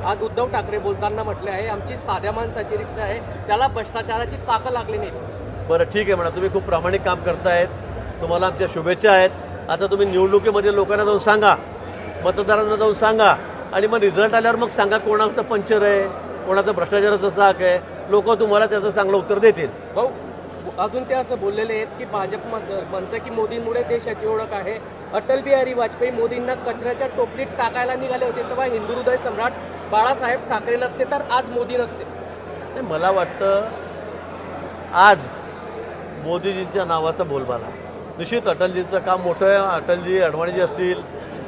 आज उद्धव ठाकरे बोलताना म्हटले आहे आमची साध्या माणसाची रिक्षा आहे त्याला भ्रष्टाचाराची चाकं लागली नाही बरं ठीक आहे म्हणा तुम्ही खूप प्रामाणिक काम करतायत. तुम्हाला आमच्या शुभेच्छा आहेत. आता तुम्ही निवडणुकीमध्ये लोकांना जाऊन सांगा मतदारांना जाऊन सांगा आणि मग रिझल्ट आल्यावर मग सांगा कोणाचं पंचर आहे कोणाचं भ्रष्टाचाराचं चाक आहे. लोक तुम्हाला त्याचं चांगलं उत्तर देतील. भाऊ अजून ते असं बोललेले आहेत की भाजप म्हणतं की मोदींमुळे देशाची ओळख आहे. अटल बिहारी वाजपेयी मोदींना कचऱ्याच्या टोपलीत टाकायला निघाले होते तेव्हा हिंदू हृदय सम्राट बाळासाहेब ठाकरे नसते तर आज मोदी नसते. मला वाटतं आज मोदीजींच्या नावाचा बोलबाला. निश्चित अटलजींचं काम मोठं आहे. अटलजी अडवाणीजी असतील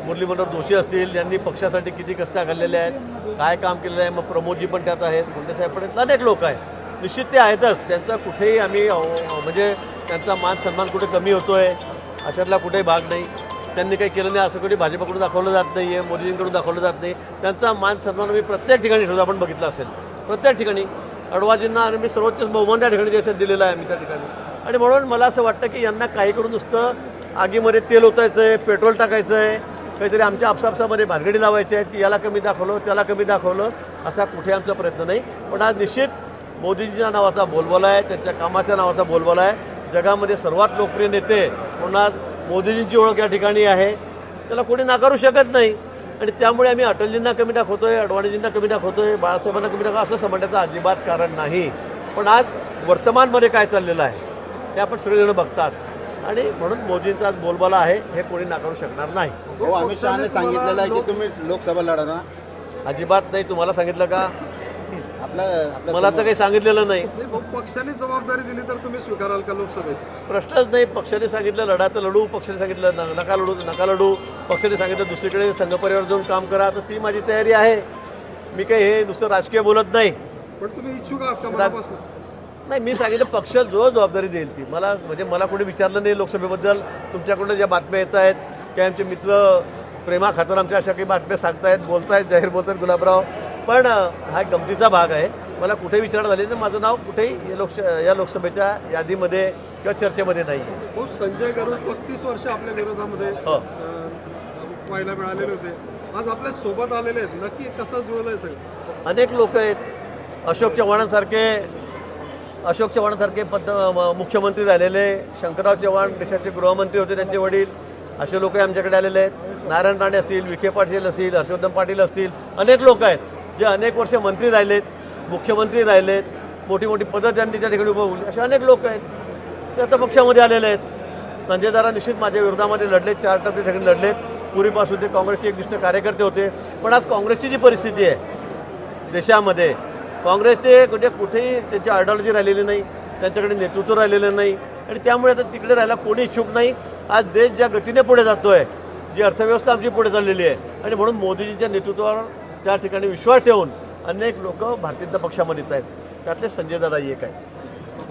मुरली मनोहर जोशी असतील यांनी पक्षासाठी किती कष्टा घाललेल्या आहेत काय काम केलेलं आहे मग प्रमोदजी पण त्यात आहेत गुंडेसाहेब पण आहेत अनेक लोक आहेत. निश्चित ते आहेतच. त्यांचा कुठेही आम्ही म्हणजे त्यांचा मान सन्मान कुठे कमी होतो आहे अशातला कुठेही भाग नाही. त्यांनी काही केलं नाही असं कुठे भाजपाकडून दाखवलं जात नाही आहे मोदीजींकडून दाखवलं जात नाही. त्यांचा मान सन्मान मी प्रत्येक ठिकाणी शोध आपण बघितलं असेल. प्रत्येक ठिकाणी. अडवाजींना आणि मी सर्वोच्च बहुमान त्या ठिकाणी देशात दिलेलं आहे आम्ही त्या ठिकाणी. आणि म्हणून मला असं वाटतं की यांना काही करून नुसतं आगीमध्ये तेल ओतायचं आहे पेट्रोल टाकायचं आहे काहीतरी आमच्या आपसापसामध्ये भानगडी लावायची आहेत की याला कमी दाखवलं त्याला कमी दाखवलं असा कुठे आमचा प्रयत्न नाही. पण आज निश्चित मोदींच्या नावाचा बोलबाला आहे त्यांच्या कामाच्या नावाचा बोलबाला आहे. जगामध्ये सर्वात लोकप्रिय नेते म्हणून मोदीजींची ओळख या ठिकाणी आहे. त्याला कोणी नाकारू शकत नाही. आणि त्यामुळे आम्ही अटलजींना कमी दाखवतोय अडवाणीजींना कमी दाखवतोय बाळासाहेबांना कमी दाखवतो असं समजण्याचं अजिबात कारण नाही. पण आज वर्तमानमध्ये काय चाललेलं आहे हे आपण सगळेजण बघतात. आणि म्हणून मोदींचा आज बोलबाला आहे हे कोणी नाकारू शकणार नाही. हो अमित शहाने सांगितलेलं आहे की तुम्ही लोकसभा लढा ना. अजिबात नाही. तुम्हाला सांगितलं का? आपल्या मला तर काही सांगितलेलं नाही. पक्षाने जबाबदारी दिली तर तुम्ही स्वीकाराल का लोकसभेची? प्रश्नच नाही पक्षाने सांगितलं लढा तर लढू पक्षाने सांगितलं न- नका लढू तर नका लढू. पक्षाने सांगितलं दुसरीकडे संघपरिवार जाऊन काम करा तर ती माझी तयारी आहे. मी काही हे नुसतं राजकीय बोलत नाही. पण तुम्ही इच्छुक आहात नाही मी सांगितलं पक्ष जो जबाबदारी देईल ती. मला म्हणजे मला कोणी विचारलं नाही लोकसभेबद्दल. तुमच्याकडून ज्या बातम्या येत आहेत काही आमचे मित्र प्रेमा खातर आमच्या अशा काही बातम्या सांगतायत बोलतायत जाहीर बोलतायत गुलाबराव. पण हा एक गमतीचा भाग आहे. मला कुठेही विचार झाली तर माझं नाव कुठेही या लोकश या लोकसभेच्या यादीमध्ये किंवा चर्चेमध्ये नाही आहे. भाऊ संजय गरुड पस्तीस वर्ष आपल्या विरोधामध्ये हो. पाहायला मिळालेले होते. आज आपल्यासोबत आलेले आहेत. नक्की कसं जुळलंय सगळं? अनेक लोक आहेत. अशोक चव्हाणांसारखे अशोक चव्हाणांसारखे पद मुख्यमंत्री झालेले शंकरराव चव्हाण देशाचे गृहमंत्री होते त्यांचे वडील असे लोक आमच्याकडे आलेले आहेत. नारायण राणे असतील विखे पाटील असतील हर्षवर्धन पाटील असतील अनेक लोक आहेत. जे अनेक वर्ष मंत्री राहिलेत मुख्यमंत्री राहिलेत मोठी मोठी पदं त्यांनी त्या ठिकाणी उभवली असे अनेक लोक आहेत. ते आता पक्षामध्ये आलेले आहेत. संजय दारा निश्चित माझ्या विरोधामध्ये लढलेत चार टप्पे ठिकाणी लढलेत. पूर्वीपासून ते काँग्रेसचे एक निष्ठ कार्यकर्ते होते. पण आज काँग्रेसची जी परिस्थिती आहे देशामध्ये काँग्रेसचे कुठे कुठेही त्यांची आयडिओलॉजी राहिलेली नाही त्यांच्याकडे नेतृत्व राहिलेलं नाही आणि त्यामुळे आता तिकडे राहायला कोणी इच्छुक नाही. आज देश ज्या गतीने पुढे जातो आहे जी अर्थव्यवस्था आमची पुढे चाललेली आहे आणि म्हणून मोदीजींच्या नेतृत्वावर त्या ठिकाणी विश्वास ठेवून अनेक लोक भारतीय जनता पक्षामध्ये येत आहेत. त्यातले संजय दादा एक आहेत.